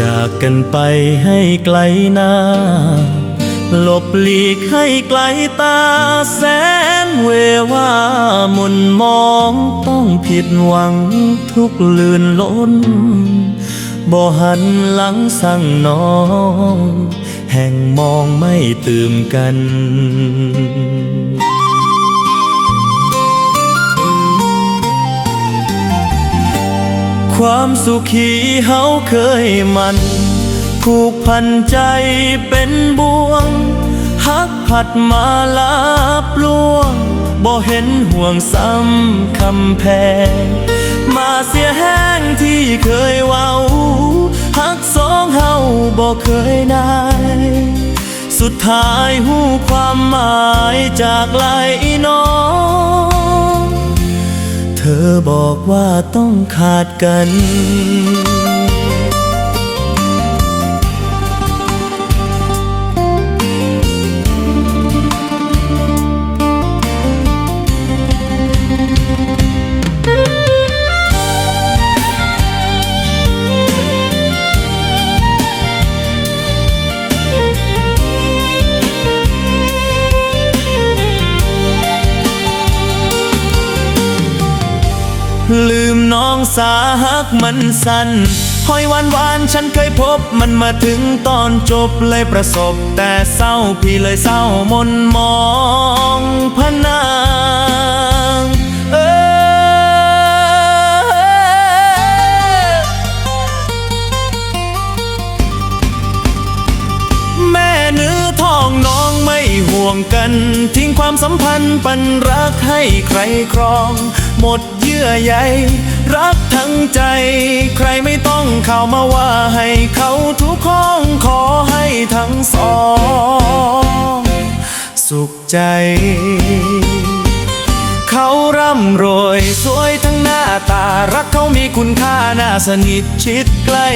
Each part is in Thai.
จากกันไปให้ไกลหน้า หลบหลีกให้ไกลตาแสนเวว่ามุนมองต้องผิดหวังทุกลื่นล้น บ่หันหลังสั่งน้อง แห่งมองไม่ตื่มกัน ความสุขีเฮาเคยมันผูกพันใจเป็นบ่วงฮักผัดมาลาบลวงบ่เห็นห่วงซ้ำคำแพง มาเสียแห้งที่เคยเว้าฮักสองเฮาบ่เคยได้สุดท้ายหูความหมายจากลายน้อง ธอบอกว่าต้องขาดกัน ลืมน้องสาหักมันสันหอยหวานหวานฉันเคยพบมันมาถึงตอนจบเลยประสบ แต่เศร้าพี่เลยเศร้ามนมองพนางเออแม่เนื้อทองน้องไม่ห่วงกัน ทิ้งความสัมพันธ์ปันรักให้ใครครอง หมดเยื่อใยรักทั้งใจ ใครไม่ต้องเข้ามาว่าให้เขาทุกข้องขอให้ทั้งสอง สุขใจ เขาร่ำรวยสวยทั้งหน้าตารักเขามีคุณค่าน่าสนิทชิดใกล้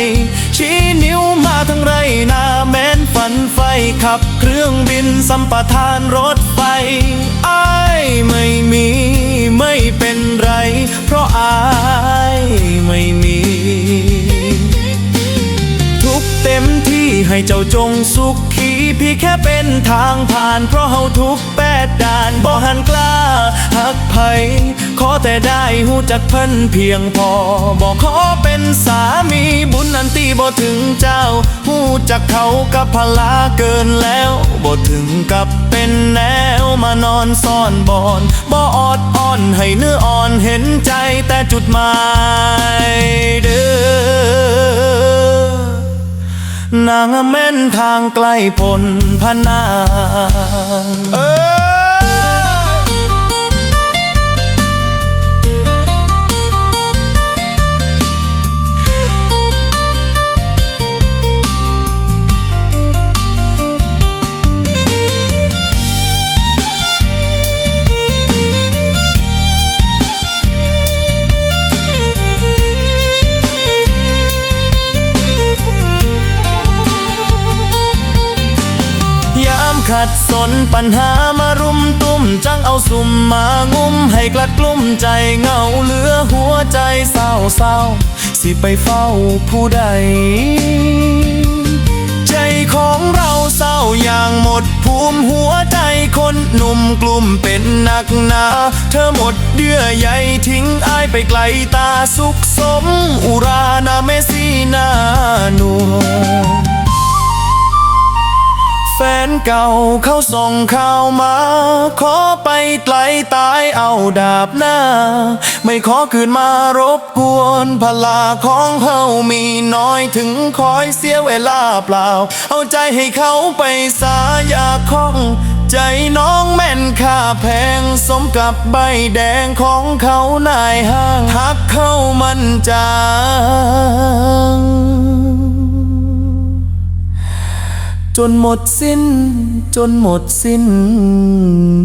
ชี้นิ้วมาทั้งไรหน้าแม้นฝันไฟขับเครื่องบินสัมปทานรถไฟอ้ายไม่มีไม่เป็น รเพราะอายไม่มี ทุกเต็มที่ให้เจ้าจงสุขขีพี่แค่เป็นทางผ่าน เพราะเฮาทุกแปดด่านบ่หันกล้าหักไผขอแต่ได้หูจักเพิ่นเพียงพอบ่ขอเป็นสามีบุญนันตีบ่ถึงเจ้าหูจักเขากับพลาเกินแล้วบ่ถึงกับเป็นแนวม อนซ่อนบอนบ่ออดอ่อนให้เนื้ออ่อนเห็นใจแต่จุดหมายเด้อนางแม่นทางไกลพลพนาง ขัดสนปัญหามารุมตุ้มจังเอาสุ่มมางุ้มให้กลัดกลุ้มใจเงาเหลือหัวใจเศร้าเศร้าสิไปเฝ้าผู้ใด ใจของเราเศร้าอย่างหมดภูมิหัวใจคนหนุ่มกลุ่มเป็นหนักหนา เธอหมดเยื่อใยทิ้งอายไปไกลตาสุขสม อุรานาเมซีนานัว นเก่าเขาส่งข่าวมา ขอไปไกลตายเอาดาบหน้า ไม่ขอคืนมารบกวนพลาของเฮามีน้อยถึงคอยเสียเวลาเปล่า เอาใจให้เขาไปสายาข้อง ใจน้องแม่นค่าแพงสมกับใบแดงของเขานายห้างหักเข้ามันจาง จนหมดสิ้น จนหมดสิ้น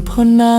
พ่อนา